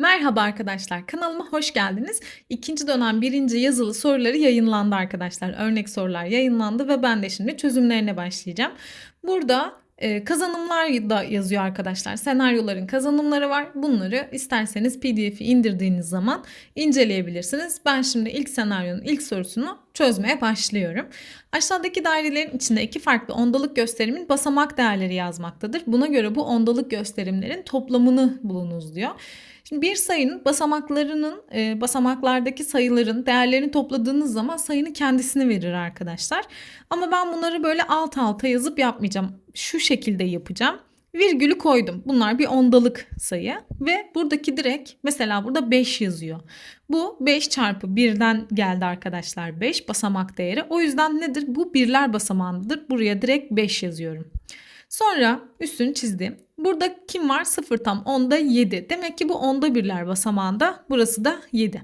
Merhaba arkadaşlar, kanalıma hoş geldiniz. İkinci dönem birinci yazılı soruları yayınlandı arkadaşlar. Örnek sorular yayınlandı ve ben de şimdi çözümlerine başlayacağım. Burada e, kazanımlar da yazıyor arkadaşlar. Senaryoların kazanımları var. Bunları isterseniz pdf'i indirdiğiniz zaman inceleyebilirsiniz. Ben şimdi ilk senaryonun ilk sorusunu çözmeye başlıyorum. Aşağıdaki dairelerin içinde iki farklı ondalık gösterimin basamak değerleri yazmaktadır. Buna göre bu ondalık gösterimlerin toplamını bulunuz diyor. Şimdi bir sayının basamaklarının e, basamaklardaki sayıların değerlerini topladığınız zaman sayının kendisini verir arkadaşlar. Ama ben bunları böyle alt alta yazıp yapmayacağım. Şu şekilde yapacağım. Virgülü koydum. Bunlar bir ondalık sayı ve buradaki direkt mesela burada 5 yazıyor. Bu 5 çarpı 1'den geldi arkadaşlar 5 basamak değeri. O yüzden nedir? Bu birler basamağındadır. Buraya direkt 5 yazıyorum. Sonra üstünü çizdim. Burada kim var? 0 tam 10'da 7. Demek ki bu 10'da birler basamağında. Burası da 7.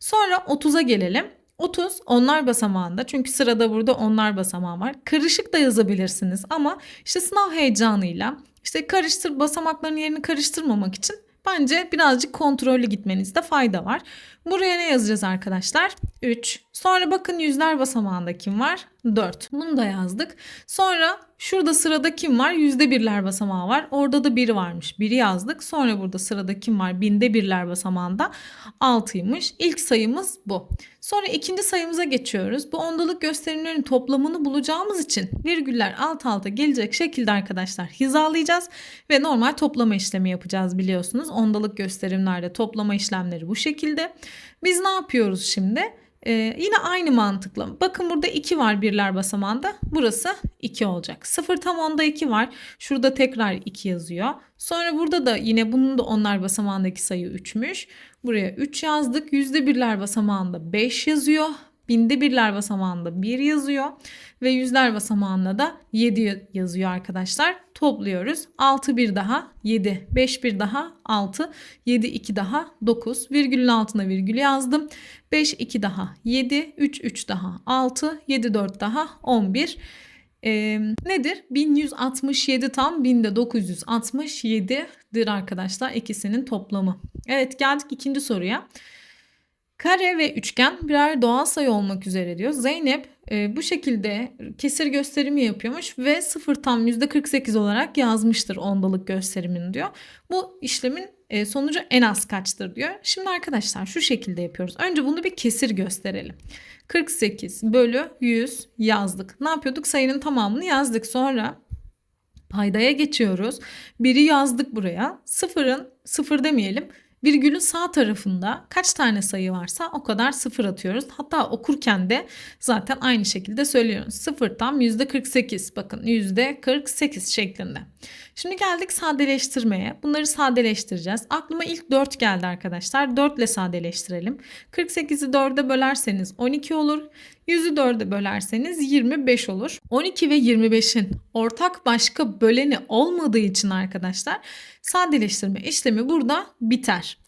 Sonra 30'a gelelim. 30 onlar basamağında çünkü sırada burada onlar basamağı var. Karışık da yazabilirsiniz ama işte sınav heyecanıyla işte karıştır basamakların yerini karıştırmamak için bence birazcık kontrollü gitmenizde fayda var. Buraya ne yazacağız arkadaşlar? 3. Sonra bakın yüzler basamağında kim var? 4. Bunu da yazdık. Sonra şurada sırada kim var? Yüzde birler basamağı var. Orada da 1 varmış. 1'i yazdık. Sonra burada sırada kim var? Binde birler basamağında 6'ymış. İlk sayımız bu. Sonra ikinci sayımıza geçiyoruz. Bu ondalık gösterimlerin toplamını bulacağımız için virgüller alt alta gelecek şekilde arkadaşlar hizalayacağız ve normal toplama işlemi yapacağız biliyorsunuz. Ondalık gösterimlerde toplama işlemleri bu şekilde. Biz ne yapıyoruz şimdi? Ee, yine aynı mantıkla. Bakın burada 2 var birler basamağında. Burası 2 olacak. 0 tam onda 2 var. Şurada tekrar 2 yazıyor. Sonra burada da yine bunun da onlar basamağındaki sayı 3'müş. Buraya 3 yazdık. Yüzde birler basamağında 5 yazıyor. Binde birler basamağında 1 yazıyor. Ve yüzler basamağında da 7 yazıyor arkadaşlar. Topluyoruz. 6 bir daha 7. 5 bir daha 6. 7 2 daha 9. Virgülün altına virgül yazdım. 5 2 daha 7. 3 3 daha 6. 7 4 daha 11. Ee, nedir? 1167 tam 1967'dir arkadaşlar ikisinin toplamı. Evet geldik ikinci soruya. Kare ve üçgen birer doğal sayı olmak üzere diyor. Zeynep e, bu şekilde kesir gösterimi yapıyormuş ve 0 tam %48 olarak yazmıştır ondalık gösterimini diyor. Bu işlemin e, sonucu en az kaçtır diyor. Şimdi arkadaşlar şu şekilde yapıyoruz. Önce bunu bir kesir gösterelim. 48 bölü 100 yazdık. Ne yapıyorduk? Sayının tamamını yazdık. Sonra paydaya geçiyoruz. Biri yazdık buraya. Sıfırın sıfır demeyelim. Virgülün sağ tarafında kaç tane sayı varsa o kadar sıfır atıyoruz. Hatta okurken de zaten aynı şekilde söylüyoruz. Sıfır tam %48 bakın %48 şeklinde. Şimdi geldik sadeleştirmeye. Bunları sadeleştireceğiz. Aklıma ilk 4 geldi arkadaşlar. 4 ile sadeleştirelim. 48'i 4'e bölerseniz 12 olur. 100'ü 4'e bölerseniz 25 olur. 12 ve 25'in ortak başka böleni olmadığı için arkadaşlar sadeleştirme işlemi burada biter.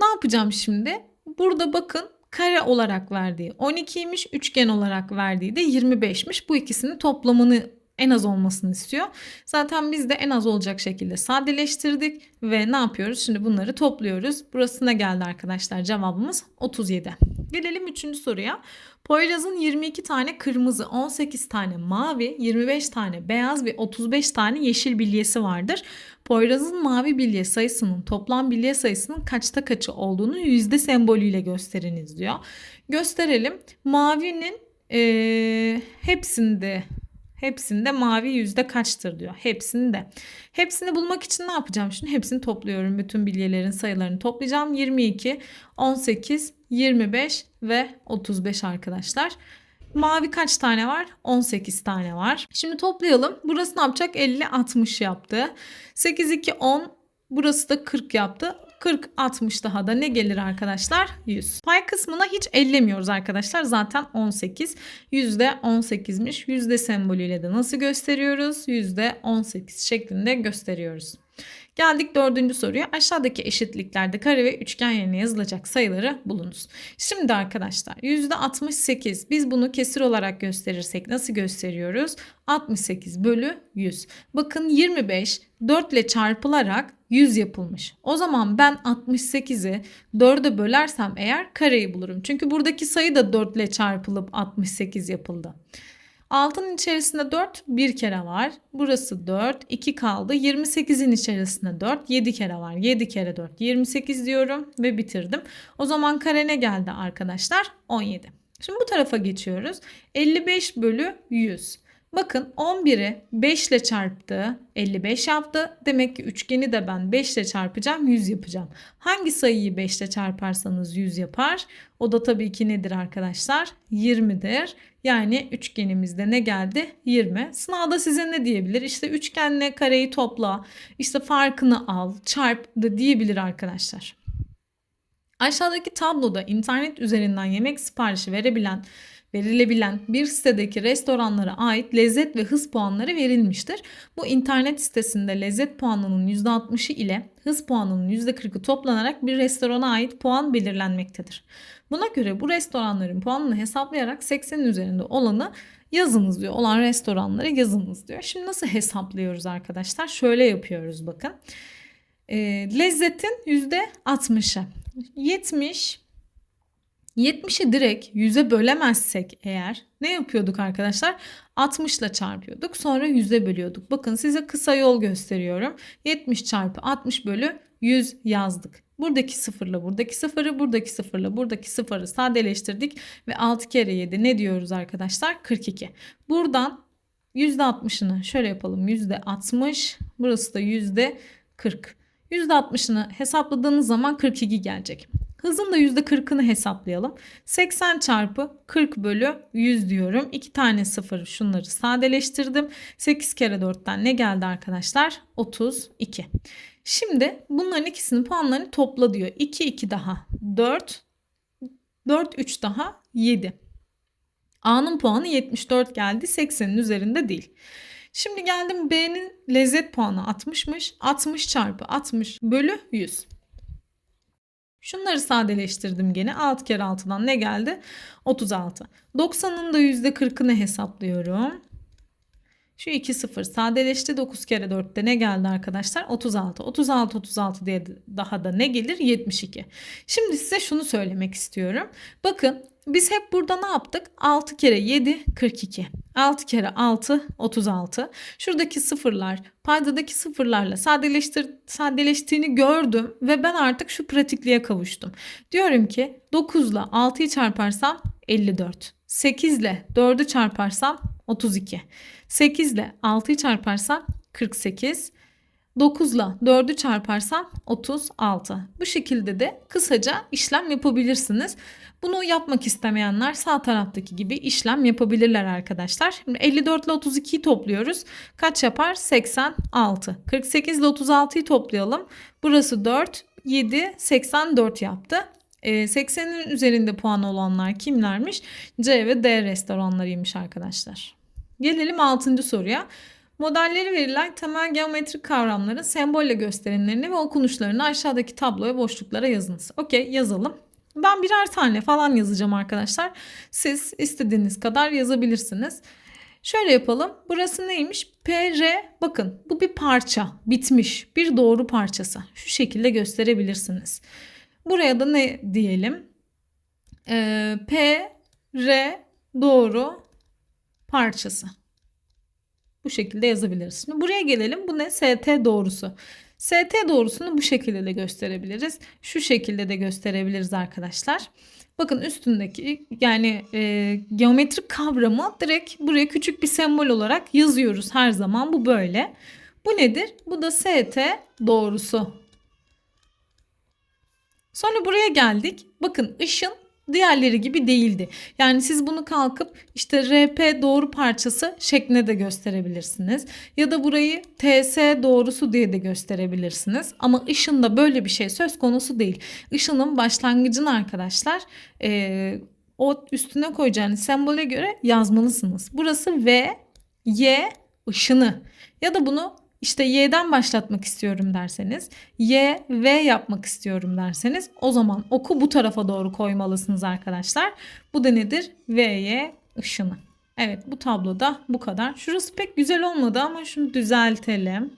Ne yapacağım şimdi? Burada bakın kare olarak verdiği 12'ymiş, üçgen olarak verdiği de 25'miş. Bu ikisinin toplamını en az olmasını istiyor. Zaten biz de en az olacak şekilde sadeleştirdik ve ne yapıyoruz? Şimdi bunları topluyoruz. Burası ne geldi arkadaşlar? Cevabımız 37. Gelelim 3. soruya. Poyraz'ın 22 tane kırmızı, 18 tane mavi, 25 tane beyaz ve 35 tane yeşil bilyesi vardır. Poyraz'ın mavi bilye sayısının toplam bilye sayısının kaçta kaçı olduğunu yüzde sembolüyle gösteriniz diyor. Gösterelim. Mavinin ee, hepsinde Hepsinde mavi yüzde kaçtır diyor. Hepsinde. Hepsini bulmak için ne yapacağım şimdi? Hepsini topluyorum. Bütün bilyelerin sayılarını toplayacağım. 22, 18, 25 ve 35 arkadaşlar. Mavi kaç tane var? 18 tane var. Şimdi toplayalım. Burası ne yapacak? 50, 60 yaptı. 8, 2, 10. Burası da 40 yaptı. 40, 60 daha da ne gelir arkadaşlar? 100. Pay kısmına hiç ellemiyoruz arkadaşlar. Zaten 18. Yüzde 18'miş. Yüzde sembolüyle de nasıl gösteriyoruz? Yüzde 18 şeklinde gösteriyoruz. Geldik dördüncü soruya. Aşağıdaki eşitliklerde kare ve üçgen yerine yazılacak sayıları bulunuz. Şimdi arkadaşlar %68 biz bunu kesir olarak gösterirsek nasıl gösteriyoruz? 68 bölü 100. Bakın 25 4 ile çarpılarak 100 yapılmış. O zaman ben 68'i 4'e bölersem eğer kareyi bulurum. Çünkü buradaki sayı da 4 ile çarpılıp 68 yapıldı. 6'nın içerisinde 4 bir kere var. Burası 4. 2 kaldı. 28'in içerisinde 4. 7 kere var. 7 kere 4. 28 diyorum ve bitirdim. O zaman kare ne geldi arkadaşlar? 17. Şimdi bu tarafa geçiyoruz. 55 bölü 100. Bakın 11'i 5 ile çarptı. 55 yaptı. Demek ki üçgeni de ben 5 ile çarpacağım. 100 yapacağım. Hangi sayıyı 5 ile çarparsanız 100 yapar? O da tabii ki nedir arkadaşlar? 20'dir. Yani üçgenimizde ne geldi? 20. Sınavda size ne diyebilir? İşte üçgenle kareyi topla. İşte farkını al. Çarp da diyebilir arkadaşlar. Aşağıdaki tabloda internet üzerinden yemek siparişi verebilen verilebilen bir sitedeki restoranlara ait lezzet ve hız puanları verilmiştir. Bu internet sitesinde lezzet puanının %60'ı ile hız puanının %40'ı toplanarak bir restorana ait puan belirlenmektedir. Buna göre bu restoranların puanını hesaplayarak 80'in üzerinde olanı yazınız diyor. Olan restoranları yazınız diyor. Şimdi nasıl hesaplıyoruz arkadaşlar? Şöyle yapıyoruz bakın. E, lezzetin %60'ı. 70 70'i direkt 100'e bölemezsek eğer ne yapıyorduk arkadaşlar? 60 ile çarpıyorduk. Sonra 100'e bölüyorduk. Bakın size kısa yol gösteriyorum. 70 çarpı 60 bölü 100 yazdık. Buradaki sıfırla buradaki sıfırı, buradaki sıfırla buradaki sıfırı sadeleştirdik ve 6 kere 7 ne diyoruz arkadaşlar? 42. Buradan %60'ını şöyle yapalım. %60 burası da %40. %60'ını hesapladığınız zaman 42 gelecek. Hızın da %40'ını hesaplayalım. 80 çarpı 40 bölü 100 diyorum. 2 tane sıfır şunları sadeleştirdim. 8 kere 4'ten ne geldi arkadaşlar? 32. Şimdi bunların ikisinin puanlarını topla diyor. 2 2 daha 4. 4 3 daha 7. A'nın puanı 74 geldi. 80'in üzerinde değil. Şimdi geldim B'nin lezzet puanı 60'mış. 60 çarpı 60 bölü 100. Şunları sadeleştirdim gene. 6 kere 6'dan ne geldi? 36. 90'ın da %40'ını hesaplıyorum. Şu 2 0 sadeleşti. 9 kere 4'te ne geldi arkadaşlar? 36. 36 36 diye daha da ne gelir? 72. Şimdi size şunu söylemek istiyorum. Bakın biz hep burada ne yaptık? 6 kere 7 42. 6 kere 6 36. Şuradaki sıfırlar paydadaki sıfırlarla sadeleştir, sadeleştiğini gördüm ve ben artık şu pratikliğe kavuştum. Diyorum ki 9 ile 6'yı çarparsam 54. 8 ile 4'ü çarparsam 32. 8 ile 6'yı çarparsam 48. 9 ile 4'ü çarparsam 36. Bu şekilde de kısaca işlem yapabilirsiniz. Bunu yapmak istemeyenler sağ taraftaki gibi işlem yapabilirler arkadaşlar. Şimdi 54 ile 32'yi topluyoruz. Kaç yapar? 86. 48 ile 36'yı toplayalım. Burası 4, 7, 84 yaptı. 80'in ee, üzerinde puan olanlar kimlermiş? C ve D restoranlarıymış arkadaşlar. Gelelim 6. soruya. Modelleri verilen temel geometrik kavramların sembolle gösterimlerini ve okunuşlarını aşağıdaki tabloya boşluklara yazınız. Okey yazalım. Ben birer tane falan yazacağım arkadaşlar. Siz istediğiniz kadar yazabilirsiniz. Şöyle yapalım. Burası neymiş? PR bakın bu bir parça. Bitmiş. Bir doğru parçası. Şu şekilde gösterebilirsiniz. Buraya da ne diyelim? Ee, P, R doğru parçası. Bu şekilde yazabiliriz. Şimdi buraya gelelim. Bu ne? ST doğrusu. ST doğrusunu bu şekilde de gösterebiliriz. Şu şekilde de gösterebiliriz arkadaşlar. Bakın üstündeki yani e, geometrik kavramı direkt buraya küçük bir sembol olarak yazıyoruz her zaman. Bu böyle. Bu nedir? Bu da ST doğrusu. Sonra buraya geldik. Bakın ışın diğerleri gibi değildi. Yani siz bunu kalkıp işte RP doğru parçası şeklinde de gösterebilirsiniz. Ya da burayı TS doğrusu diye de gösterebilirsiniz. Ama ışında böyle bir şey söz konusu değil. Işının başlangıcını arkadaşlar e, o üstüne koyacağınız sembole göre yazmalısınız. Burası V, Y ışını ya da bunu işte y'den başlatmak istiyorum derseniz, y v yapmak istiyorum derseniz o zaman oku bu tarafa doğru koymalısınız arkadaşlar. Bu da nedir? v'ye ışını. Evet bu tabloda bu kadar. Şurası pek güzel olmadı ama şunu düzeltelim.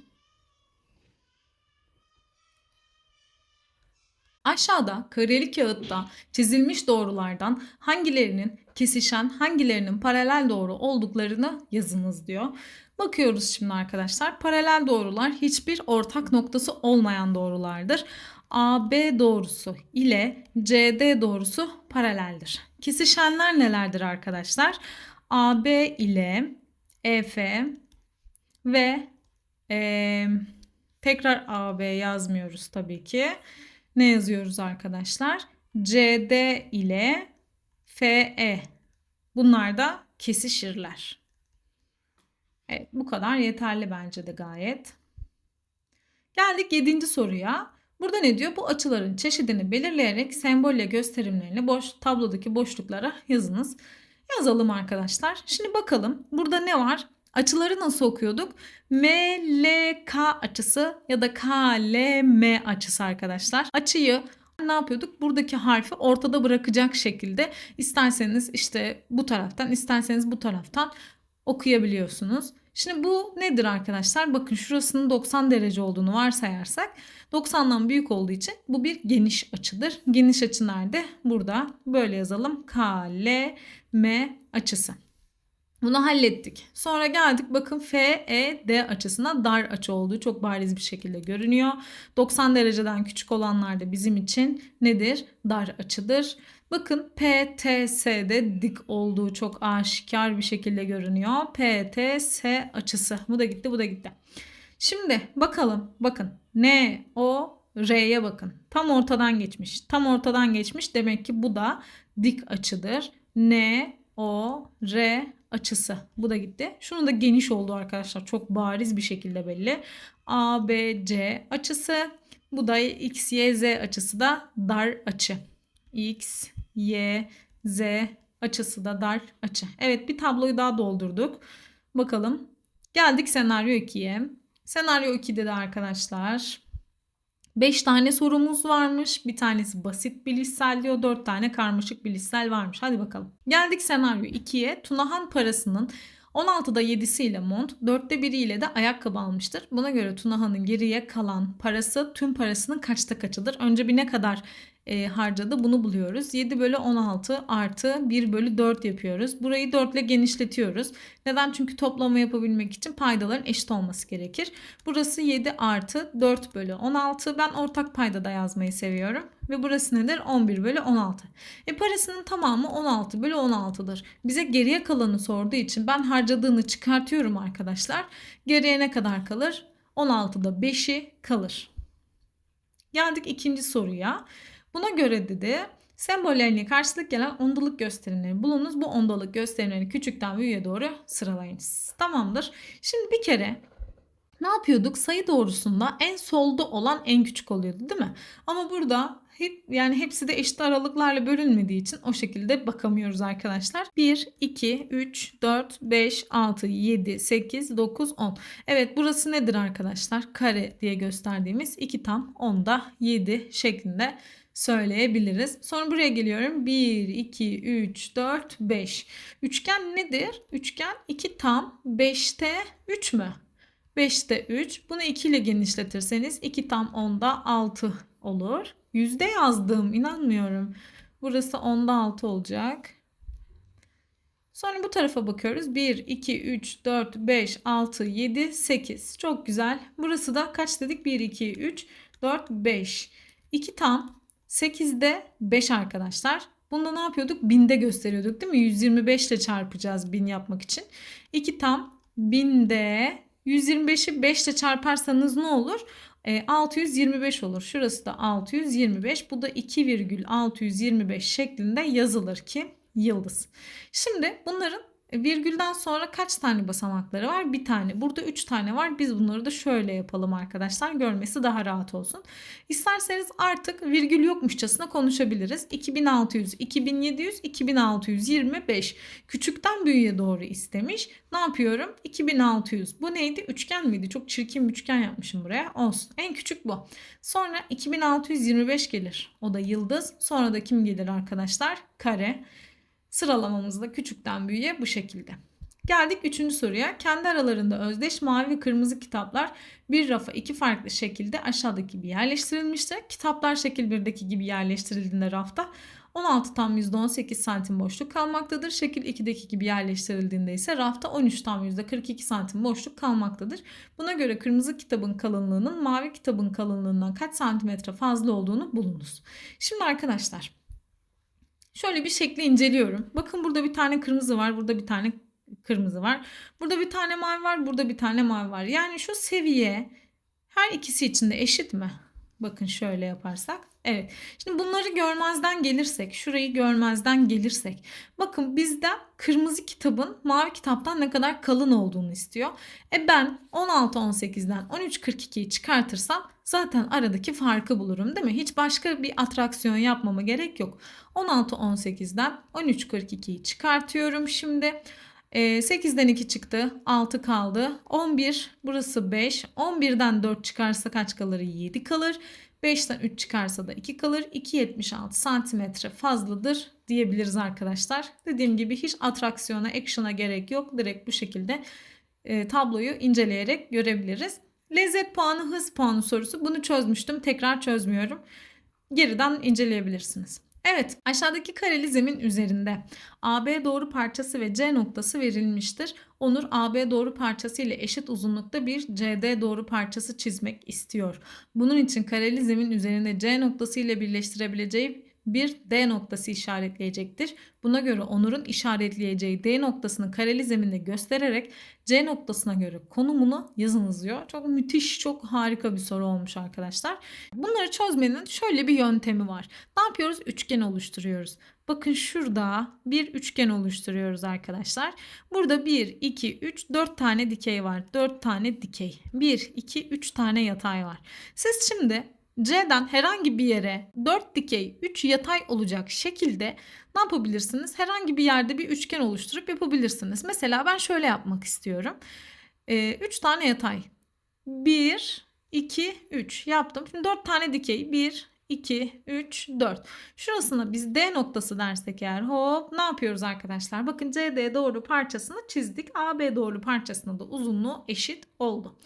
Aşağıda kareli kağıtta çizilmiş doğrulardan hangilerinin kesişen, hangilerinin paralel doğru olduklarını yazınız diyor. Bakıyoruz şimdi arkadaşlar. Paralel doğrular hiçbir ortak noktası olmayan doğrulardır. AB doğrusu ile CD doğrusu paraleldir. Kesişenler nelerdir arkadaşlar? AB ile EF ve e, tekrar AB yazmıyoruz tabii ki. Ne yazıyoruz arkadaşlar? CD ile FE. Bunlar da kesişirler. Evet bu kadar yeterli bence de gayet. Geldik 7. soruya. Burada ne diyor? Bu açıların çeşidini belirleyerek sembolle gösterimlerini boş tablodaki boşluklara yazınız. Yazalım arkadaşlar. Şimdi bakalım burada ne var? Açıları nasıl okuyorduk? MLK açısı ya da KLM açısı arkadaşlar. Açıyı ne yapıyorduk? Buradaki harfi ortada bırakacak şekilde isterseniz işte bu taraftan isterseniz bu taraftan okuyabiliyorsunuz. Şimdi bu nedir arkadaşlar? Bakın şurasının 90 derece olduğunu varsayarsak 90'dan büyük olduğu için bu bir geniş açıdır. Geniş açı nerede? Burada böyle yazalım. KLM açısı. Bunu hallettik. Sonra geldik bakın FED açısına dar açı olduğu çok bariz bir şekilde görünüyor. 90 dereceden küçük olanlar da bizim için nedir? Dar açıdır. Bakın PTS'de dik olduğu çok aşikar bir şekilde görünüyor. PTS açısı. Bu da gitti, bu da gitti. Şimdi bakalım. Bakın. N, O, R'ye bakın. Tam ortadan geçmiş. Tam ortadan geçmiş. Demek ki bu da dik açıdır. N, O, R açısı. Bu da gitti. Şunun da geniş olduğu arkadaşlar. Çok bariz bir şekilde belli. A, B, C açısı. Bu da X, Y, Z açısı da dar açı. X, Y, Z açısı da dar açı. Evet bir tabloyu daha doldurduk. Bakalım. Geldik senaryo 2'ye. Senaryo 2'de de arkadaşlar 5 tane sorumuz varmış. Bir tanesi basit bilişsel diyor. 4 tane karmaşık bilişsel varmış. Hadi bakalım. Geldik senaryo 2'ye. Tunahan parasının 16'da 7'siyle mont, 4'te 1'iyle de ayakkabı almıştır. Buna göre Tunahan'ın geriye kalan parası tüm parasının kaçta kaçıdır? Önce bir ne kadar e, harcadı bunu buluyoruz. 7 bölü 16 artı 1 bölü 4 yapıyoruz. Burayı 4 ile genişletiyoruz. Neden? Çünkü toplama yapabilmek için paydaların eşit olması gerekir. Burası 7 artı 4 bölü 16. Ben ortak payda da yazmayı seviyorum. Ve burası nedir? 11 bölü 16. E parasının tamamı 16 bölü 16'dır. Bize geriye kalanı sorduğu için ben harcadığını çıkartıyorum arkadaşlar. Geriye ne kadar kalır? 16'da 5'i kalır. Geldik ikinci soruya. Buna göre dedi sembollerine karşılık gelen ondalık gösterimleri bulunuz. Bu ondalık gösterimleri küçükten büyüğe doğru sıralayınız. Tamamdır. Şimdi bir kere ne yapıyorduk? Sayı doğrusunda en solda olan en küçük oluyordu değil mi? Ama burada hep, yani hepsi de eşit aralıklarla bölünmediği için o şekilde bakamıyoruz arkadaşlar. 1, 2, 3, 4, 5, 6, 7, 8, 9, 10. Evet burası nedir arkadaşlar? Kare diye gösterdiğimiz 2 tam 10'da 7 şeklinde söyleyebiliriz. Sonra buraya geliyorum. 1, 2, 3, 4, 5. Üçgen nedir? Üçgen 2 tam 5'te 3 mü? 5'te 3. Bunu 2 ile genişletirseniz 2 tam 10'da 6 olur. Yüzde yazdım. inanmıyorum. Burası 10'da 6 olacak. Sonra bu tarafa bakıyoruz. 1, 2, 3, 4, 5, 6, 7, 8. Çok güzel. Burası da kaç dedik? 1, 2, 3, 4, 5. 2 tam 8'de 5 arkadaşlar. Bunda ne yapıyorduk? Binde gösteriyorduk değil mi? 125 ile çarpacağız 1000 yapmak için. 2 tam 1000'de 125'i 5 ile çarparsanız ne olur? E, 625 olur. Şurası da 625. Bu da 2,625 şeklinde yazılır ki yıldız. Şimdi bunların Virgülden sonra kaç tane basamakları var? Bir tane. Burada üç tane var. Biz bunları da şöyle yapalım arkadaşlar. Görmesi daha rahat olsun. İsterseniz artık virgül yokmuşçasına konuşabiliriz. 2600, 2700, 2625. Küçükten büyüğe doğru istemiş. Ne yapıyorum? 2600. Bu neydi? Üçgen miydi? Çok çirkin bir üçgen yapmışım buraya. Olsun. En küçük bu. Sonra 2625 gelir. O da yıldız. Sonra da kim gelir arkadaşlar? Kare. Sıralamamız da küçükten büyüğe bu şekilde. Geldik üçüncü soruya. Kendi aralarında özdeş mavi ve kırmızı kitaplar bir rafa iki farklı şekilde aşağıdaki gibi yerleştirilmiştir. Kitaplar şekil 1'deki gibi yerleştirildiğinde rafta 16 tam %18 santim boşluk kalmaktadır. Şekil 2'deki gibi yerleştirildiğinde ise rafta 13 tam %42 santim boşluk kalmaktadır. Buna göre kırmızı kitabın kalınlığının mavi kitabın kalınlığından kaç santimetre fazla olduğunu bulunuz. Şimdi arkadaşlar şöyle bir şekli inceliyorum. Bakın burada bir tane kırmızı var, burada bir tane kırmızı var. Burada bir tane mavi var, burada bir tane mavi var. Yani şu seviye her ikisi için de eşit mi? Bakın şöyle yaparsak. Evet. Şimdi bunları görmezden gelirsek, şurayı görmezden gelirsek. Bakın bizden kırmızı kitabın mavi kitaptan ne kadar kalın olduğunu istiyor. E ben 16-18'den 13-42'yi çıkartırsam zaten aradaki farkı bulurum değil mi? Hiç başka bir atraksiyon yapmama gerek yok. 16-18'den 13-42'yi çıkartıyorum şimdi. 8'den 2 çıktı. 6 kaldı. 11 burası 5. 11'den 4 çıkarsa kaç kalır? 7 kalır. 5'ten 3 çıkarsa da 2 kalır. 2.76 santimetre fazladır diyebiliriz arkadaşlar. Dediğim gibi hiç atraksiyona, action'a gerek yok. Direkt bu şekilde e, tabloyu inceleyerek görebiliriz. Lezzet puanı, hız puanı sorusu. Bunu çözmüştüm. Tekrar çözmüyorum. Geriden inceleyebilirsiniz. Evet aşağıdaki kareli zemin üzerinde AB doğru parçası ve C noktası verilmiştir. Onur AB doğru parçası ile eşit uzunlukta bir CD doğru parçası çizmek istiyor. Bunun için kareli zemin üzerinde C noktası ile birleştirebileceği bir D noktası işaretleyecektir. Buna göre Onur'un işaretleyeceği D noktasını kareli zeminde göstererek C noktasına göre konumunu yazınız diyor. Çok müthiş, çok harika bir soru olmuş arkadaşlar. Bunları çözmenin şöyle bir yöntemi var. Ne yapıyoruz? Üçgen oluşturuyoruz. Bakın şurada bir üçgen oluşturuyoruz arkadaşlar. Burada 1, 2, 3, 4 tane dikey var. 4 tane dikey. 1, 2, 3 tane yatay var. Siz şimdi C'den herhangi bir yere 4 dikey 3 yatay olacak şekilde ne yapabilirsiniz? Herhangi bir yerde bir üçgen oluşturup yapabilirsiniz. Mesela ben şöyle yapmak istiyorum. 3 ee, tane yatay. 1, 2, 3 yaptım. Şimdi 4 tane dikey. 1, 2, 3, 4. Şurasına biz D noktası dersek eğer hop ne yapıyoruz arkadaşlar? Bakın CD doğru parçasını çizdik. AB doğru parçasına da uzunluğu eşit oldu.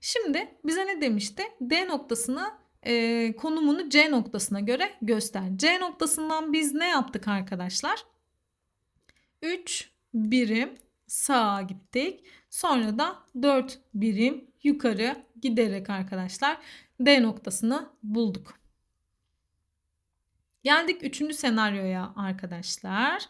Şimdi bize ne demişti? D noktasını e, konumunu C noktasına göre göster. C noktasından biz ne yaptık arkadaşlar? 3 birim sağa gittik. Sonra da 4 birim yukarı giderek arkadaşlar D noktasını bulduk. Geldik 3. senaryoya arkadaşlar.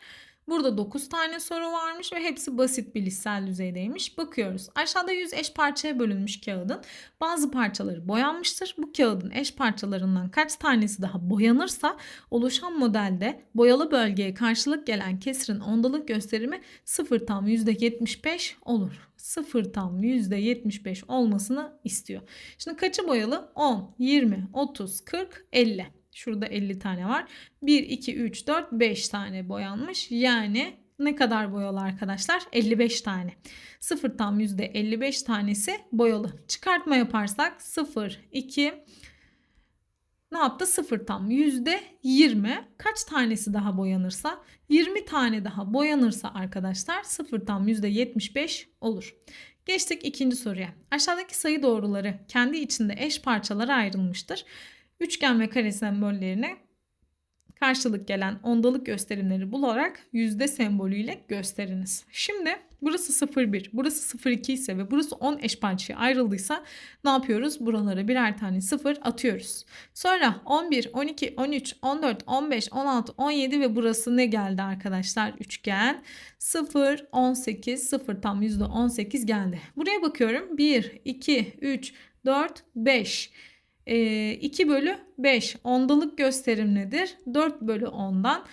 Burada 9 tane soru varmış ve hepsi basit bilişsel düzeydeymiş. Bakıyoruz. Aşağıda 100 eş parçaya bölünmüş kağıdın bazı parçaları boyanmıştır. Bu kağıdın eş parçalarından kaç tanesi daha boyanırsa oluşan modelde boyalı bölgeye karşılık gelen kesirin ondalık gösterimi 0 tam %75 olur. 0 tam %75 olmasını istiyor. Şimdi kaçı boyalı? 10, 20, 30, 40, 50. Şurada 50 tane var. 1, 2, 3, 4, 5 tane boyanmış. Yani ne kadar boyalı arkadaşlar? 55 tane. 0 tam %55 tanesi boyalı. Çıkartma yaparsak 0, 2, ne yaptı? 0 tam %20. Kaç tanesi daha boyanırsa? 20 tane daha boyanırsa arkadaşlar 0 tam %75 olur. Geçtik ikinci soruya. Aşağıdaki sayı doğruları kendi içinde eş parçalara ayrılmıştır. Üçgen ve kare sembollerine karşılık gelen ondalık gösterimleri bularak yüzde sembolüyle gösteriniz. Şimdi burası 0,1, burası 0,2 ise ve burası 10 eş parçaya ayrıldıysa ne yapıyoruz? Buralara birer tane 0 atıyoruz. Sonra 11, 12, 13, 14, 15, 16, 17 ve burası ne geldi arkadaşlar? Üçgen 0, 18, 0 tam %18 geldi. Buraya bakıyorum. 1, 2, 3, 4, 5. 2 bölü 5 ondalık gösterim nedir? 4 bölü 10'dan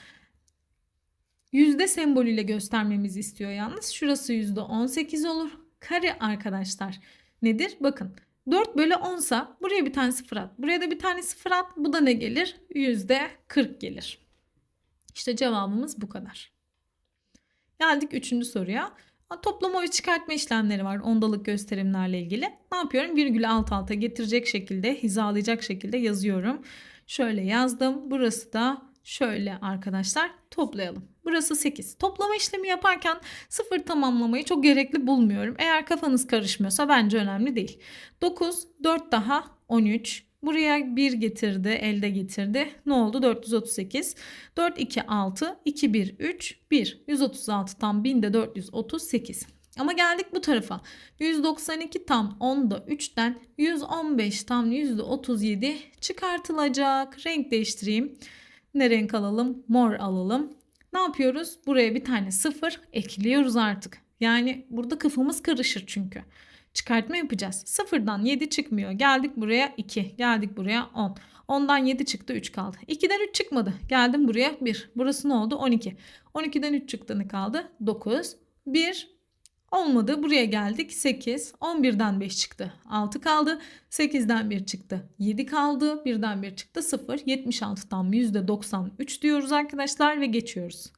yüzde sembolüyle göstermemizi istiyor yalnız. Şurası yüzde 18 olur. Kare arkadaşlar nedir? Bakın 4 bölü 10 sa buraya bir tane sıfır at. Buraya da bir tane sıfır at. Bu da ne gelir? Yüzde 40 gelir. İşte cevabımız bu kadar. Geldik üçüncü soruya. Toplama ve çıkartma işlemleri var ondalık gösterimlerle ilgili. Ne yapıyorum? Virgülü alt alta getirecek şekilde, hizalayacak şekilde yazıyorum. Şöyle yazdım. Burası da şöyle arkadaşlar toplayalım. Burası 8. Toplama işlemi yaparken sıfır tamamlamayı çok gerekli bulmuyorum. Eğer kafanız karışmıyorsa bence önemli değil. 9, 4 daha 13. Buraya 1 getirdi, elde getirdi. Ne oldu? 438. 4, 2, 6, 2, 1, 3, 1. 136 tam 1000'de 438. Ama geldik bu tarafa. 192 tam 10'da 3'ten 115 tam %37 çıkartılacak. Renk değiştireyim. Ne renk alalım? Mor alalım. Ne yapıyoruz? Buraya bir tane sıfır ekliyoruz artık. Yani burada kafamız karışır çünkü. Çıkartma yapacağız. Sıfırdan 7 çıkmıyor. Geldik buraya 2. Geldik buraya 10. 10'dan 7 çıktı 3 kaldı. 2'den 3 çıkmadı. Geldim buraya 1. Burası ne oldu? 12. 12'den 3 çıktı ne kaldı? 9. 1 Olmadı. Buraya geldik. 8. 11'den 5 çıktı. 6 kaldı. 8'den 1 çıktı. 7 kaldı. 1'den 1 çıktı. 0. 76'dan %93 diyoruz arkadaşlar ve geçiyoruz.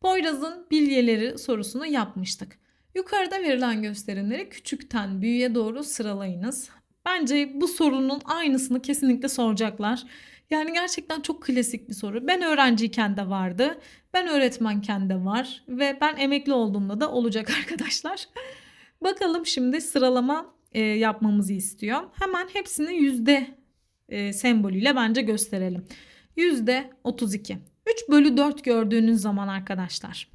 Poyraz'ın bilyeleri sorusunu yapmıştık. Yukarıda verilen gösterimleri küçükten büyüğe doğru sıralayınız. Bence bu sorunun aynısını kesinlikle soracaklar. Yani gerçekten çok klasik bir soru. Ben öğrenciyken de vardı. Ben öğretmenken de var. Ve ben emekli olduğumda da olacak arkadaşlar. Bakalım şimdi sıralama e, yapmamızı istiyor. Hemen hepsini yüzde e, sembolüyle bence gösterelim. Yüzde 32. 3 bölü 4 gördüğünüz zaman arkadaşlar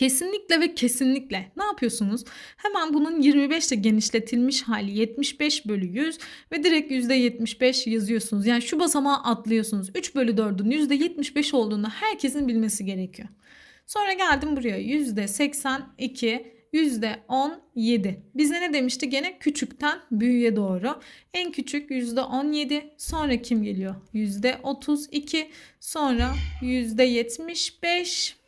Kesinlikle ve kesinlikle ne yapıyorsunuz? Hemen bunun 25 ile genişletilmiş hali 75 bölü 100 ve direkt %75 yazıyorsunuz. Yani şu basamağı atlıyorsunuz. 3 bölü 4'ün %75 olduğunu herkesin bilmesi gerekiyor. Sonra geldim buraya %82 %17. Bize ne demişti? Gene küçükten büyüğe doğru. En küçük %17. Sonra kim geliyor? %32. Sonra %75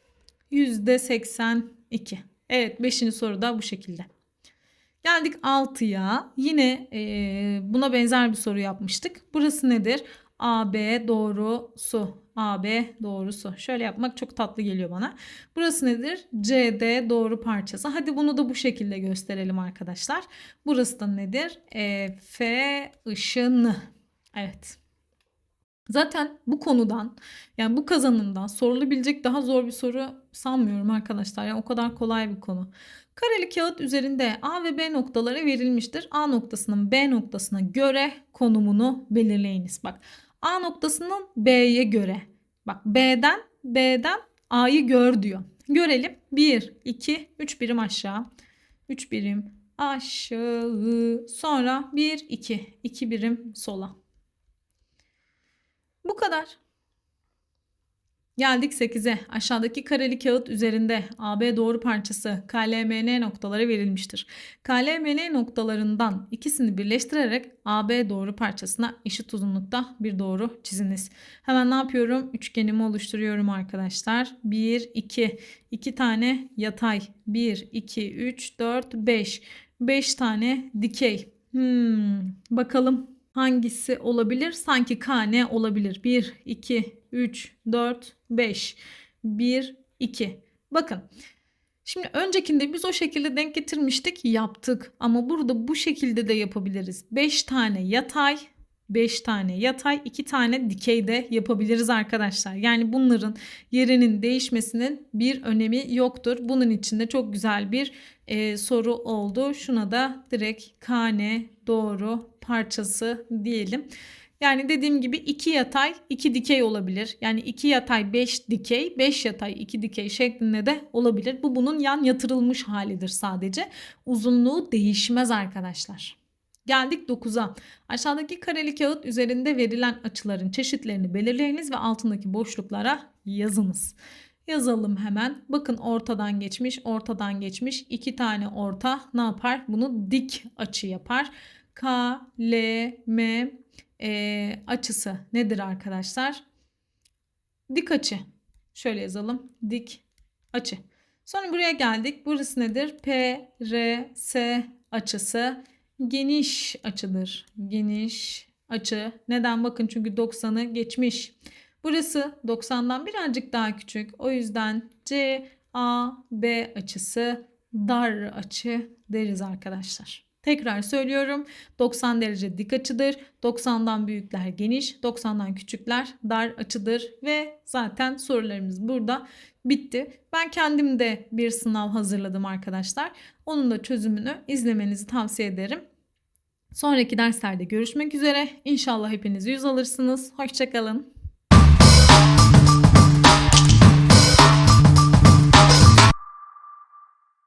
%82. Evet 5. soru da bu şekilde. Geldik 6'ya. Yine e, buna benzer bir soru yapmıştık. Burası nedir? AB doğrusu. AB doğrusu. Şöyle yapmak çok tatlı geliyor bana. Burası nedir? CD doğru parçası. Hadi bunu da bu şekilde gösterelim arkadaşlar. Burası da nedir? E, F ışını. Evet. Zaten bu konudan yani bu kazanımdan sorulabilecek daha zor bir soru sanmıyorum arkadaşlar. Yani o kadar kolay bir konu. Kareli kağıt üzerinde A ve B noktaları verilmiştir. A noktasının B noktasına göre konumunu belirleyiniz. Bak A noktasının B'ye göre. Bak B'den B'den A'yı gör diyor. Görelim. 1, 2, 3 birim aşağı. 3 birim aşağı. Sonra 1, 2. 2 birim sola. Bu kadar. Geldik 8'e. Aşağıdaki kareli kağıt üzerinde AB doğru parçası KLMN noktaları verilmiştir. KLMN noktalarından ikisini birleştirerek AB doğru parçasına eşit uzunlukta bir doğru çiziniz. Hemen ne yapıyorum? Üçgenimi oluşturuyorum arkadaşlar. 1, 2, 2 tane yatay. 1, 2, 3, 4, 5. 5 tane dikey. Hmm, bakalım hangisi olabilir? Sanki KN olabilir. 1, 2, 3, 4, 5. 1, 2. Bakın. Şimdi öncekinde biz o şekilde denk getirmiştik, yaptık. Ama burada bu şekilde de yapabiliriz. 5 tane yatay, 5 tane yatay, 2 tane dikey de yapabiliriz arkadaşlar. Yani bunların yerinin değişmesinin bir önemi yoktur. Bunun için de çok güzel bir e, soru oldu. Şuna da direkt kane doğru parçası diyelim. Yani dediğim gibi 2 yatay 2 dikey olabilir. Yani 2 yatay 5 dikey 5 yatay 2 dikey şeklinde de olabilir. Bu bunun yan yatırılmış halidir sadece. Uzunluğu değişmez arkadaşlar. Geldik 9'a. Aşağıdaki kareli kağıt üzerinde verilen açıların çeşitlerini belirleyiniz ve altındaki boşluklara yazınız. Yazalım hemen. Bakın ortadan geçmiş, ortadan geçmiş. iki tane orta ne yapar? Bunu dik açı yapar. K, L, M e, açısı nedir arkadaşlar? Dik açı. Şöyle yazalım. Dik açı. Sonra buraya geldik. Burası nedir? P, R, S açısı geniş açıdır. Geniş açı. Neden? Bakın çünkü 90'ı geçmiş. Burası 90'dan birazcık daha küçük. O yüzden C, A, B açısı dar açı deriz arkadaşlar. Tekrar söylüyorum. 90 derece dik açıdır. 90'dan büyükler geniş, 90'dan küçükler dar açıdır ve zaten sorularımız burada bitti. Ben kendim de bir sınav hazırladım arkadaşlar. Onun da çözümünü izlemenizi tavsiye ederim. Sonraki derslerde görüşmek üzere. İnşallah hepiniz yüz alırsınız. Hoşçakalın.